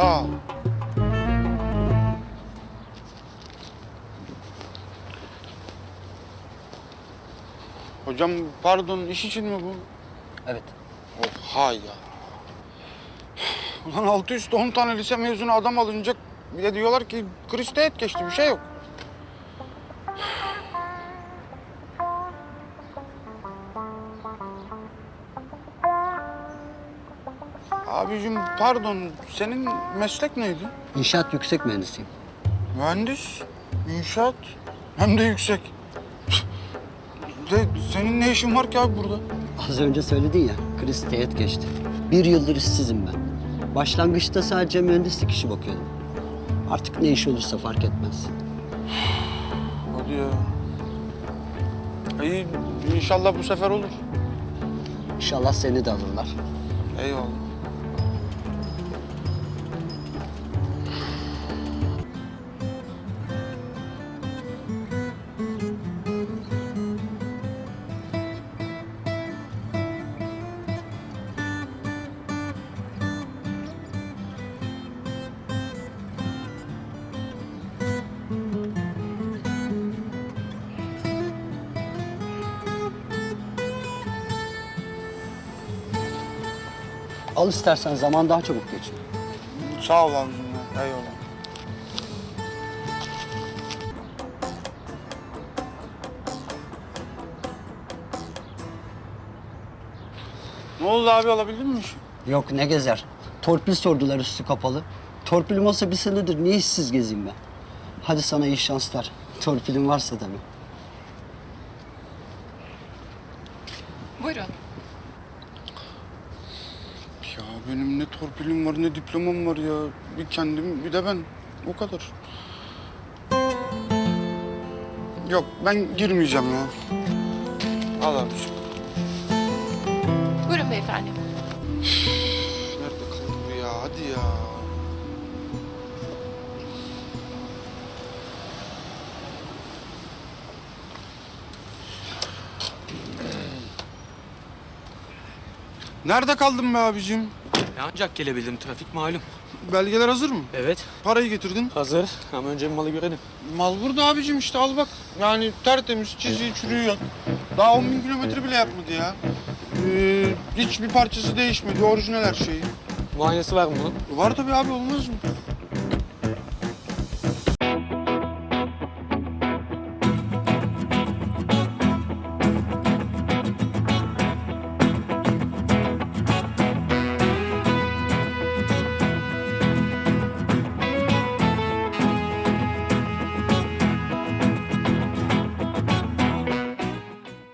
Ol. Hocam pardon iş için mi bu? Evet. Oha ya. Ulan altı üstü on tane lise mezunu adam alınacak. Bir de diyorlar ki kriz teğet geçti bir şey yok. Abicim pardon senin meslek neydi? İnşaat yüksek mühendisiyim. Mühendis, inşaat hem de yüksek. De senin ne işin var ki abi burada? Az önce söyledin ya, kriz teğet geçti. Bir yıldır işsizim ben. Başlangıçta sadece mühendislik işi bakıyordum. Artık ne iş olursa fark etmez. Hadi ya. İyi inşallah bu sefer olur. İnşallah seni de alırlar. Eyvallah. Al istersen zaman daha çabuk geçiyor. Sağ ol ya. Eyvallah. Ne oldu abi alabildin mi işi? Yok ne gezer. Torpil sordular üstü kapalı. Torpilim olsa bir senedir niye işsiz gezeyim ben? Hadi sana iyi şanslar. Torpilim varsa tabii. Buyurun. Ya benim ne torpilim var ne diplomam var ya. Bir kendim bir de ben. O kadar. Yok ben girmeyeceğim ya. Al abiciğim. Buyurun beyefendi. Nerede kaldı bu ya? Hadi ya. Nerede kaldın be abicim? E ancak gelebildim. Trafik malum. Belgeler hazır mı? Evet. Parayı getirdin. Hazır. Ama önce bir malı görelim. Mal burada abicim işte al bak. Yani tertemiz çiziği çürüğü yok. Daha 10 bin kilometre bile yapmadı ya. Ee, hiçbir parçası değişmedi. Orijinal her şeyi. Muayenesi var mı bunun? Var tabii abi olmaz mı?